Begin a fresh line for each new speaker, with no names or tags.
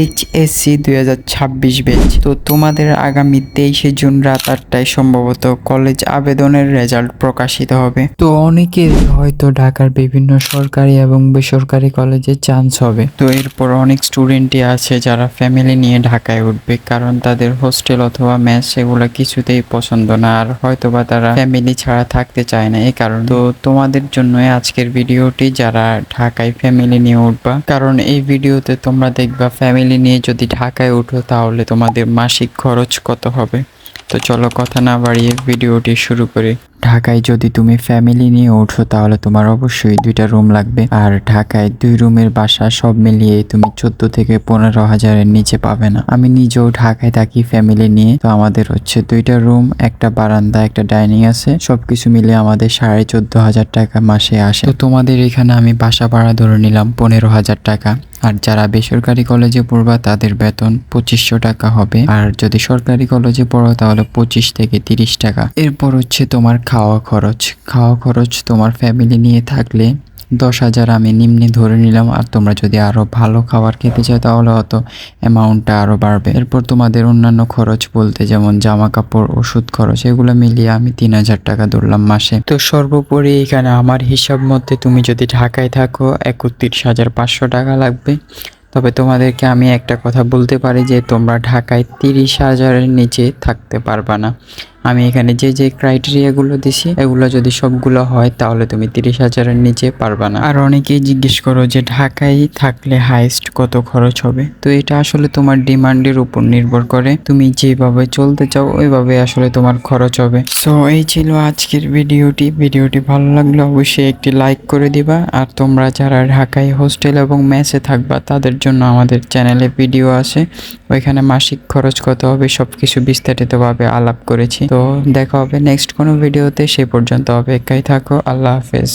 H S C দুই হাজার ছাব্বিশ ব্যাচ তো তোমাদের আগামী তেইশে জুন রাত আটটায় সম্ভবত কলেজ আবেদনের রেজাল্ট প্রকাশিত হবে। তো অনেকের হয়তো ঢাকার বিভিন্ন সরকারি এবং বেসরকারি কলেজে চান্স হবে। তো এরপর অনেক স্টুডেন্টই আছে যারা ফ্যামিলি নিয়ে ঢাকায় উঠবে, কারণ তাদের হোস্টেল অথবা ম্যাচ সেগুলো কিছুতেই পছন্দ না, আর হয়তো বা তারা ফ্যামিলি ছাড়া থাকতে চায় না এই কারণ। তো তোমাদের জন্য আজকের ভিডিওটি যারা ঢাকায় ফ্যামিলি নিয়ে উঠবা, কারণ এই ভিডিওতে তোমরা দেখবা ফ্যামিলি নিয়ে যদি ঢাকায় উঠো, তাহলে তোমাদের মাসিক খরচ কত হবে? তো চলো কথা না বাড়িয়ে ভিডিওটি শুরু করি। ঢাকায় যদি তুমি ফ্যামিলি নিয়ে ওঠো, তাহলে তোমার অবশ্যই দুইটা রুম লাগবে। আর ঢাকায় দুই রুমের বাসা সব মিলিয়ে তুমি চোদ্দ থেকে পনেরো হাজারের নিচে পাবে না। আমি নিজেও ঢাকায় থাকি ফ্যামিলি নিয়ে, তো আমাদের হচ্ছে দুইটা রুম একটা বারান্দা, একটা ডাইনিং আছে। সবকিছু মিলিয়ে আমাদের সাড়ে চোদ্দ হাজার টাকা মাসে আসে। তো তোমাদের এখানে আমি বাসা ভাড়া ধরে নিলাম পনেরো হাজার টাকা। আর যারা বেসরকারি কলেজে পড়বা, তাদের বেতন পঁচিশশো টাকা হবে। আর যদি সরকারি কলেজে পড়ো, তাহলে পঁচিশ থেকে তিরিশ টাকা। এরপর হচ্ছে তোমার খাওয়া খরচ। খাওয়া খরচ তোমার ফ্যামিলি নিয়ে থাকলে দশ হাজার আমি নিম্নে ধরে নিলাম। আর তোমরা যদি আরও ভালো খাবার খেতে চাও, তাহলে হয়তো অ্যামাউন্টটা আরও বাড়বে। এরপর তোমাদের অন্যান্য খরচ বলতে, যেমন জামা কাপড় ওষুধ খরচ, এগুলো মিলিয়ে আমি তিন হাজার টাকা ধরলাম মাসে। তো সর্বোপরি এখানে আমার হিসাব মধ্যে তুমি যদি ঢাকায় থাকো, একত্রিশ হাজার পাঁচশো টাকা লাগবে। তবে তোমাদেরকে আমি একটা কথা বলতে পারি যে, তোমরা ঢাকায় তিরিশ হাজারের নিচে থাকতে পারবা না। আমি এখানে যে যে ক্রাইটেরিয়াগুলো দিছি, এগুলো যদি সবগুলো হয়, তাহলে তুমি তিরিশ হাজারের নিচে পারবা না। আর অনেকেই জিজ্ঞেস করো যে, ঢাকায় থাকলে হাইস্ট কত খরচ হবে? তো এটা আসলে তোমার ডিমান্ডের উপর নির্ভর করে। তুমি যেভাবে চলতে চাও, ওইভাবে আসলে তোমার খরচ হবে। সো এই ছিল আজকের ভিডিওটি। ভিডিওটি ভালো লাগলে অবশ্যই একটি লাইক করে দিবা। আর তোমরা যারা ঢাকায় হোস্টেল এবং মেসে থাকবা, তাদের জন্য আমাদের চ্যানেলে ভিডিও আছে। ওইখানে মাসিক খরচ কত হবে সব কিছু বিস্তারিতভাবে আলাপ করেছি। তো দেখা হবে নেক্সট কোনো ভিডিওতে সে পর্যন্ত অপেক্ষায় থাকো আল্লাহ হাফেজ।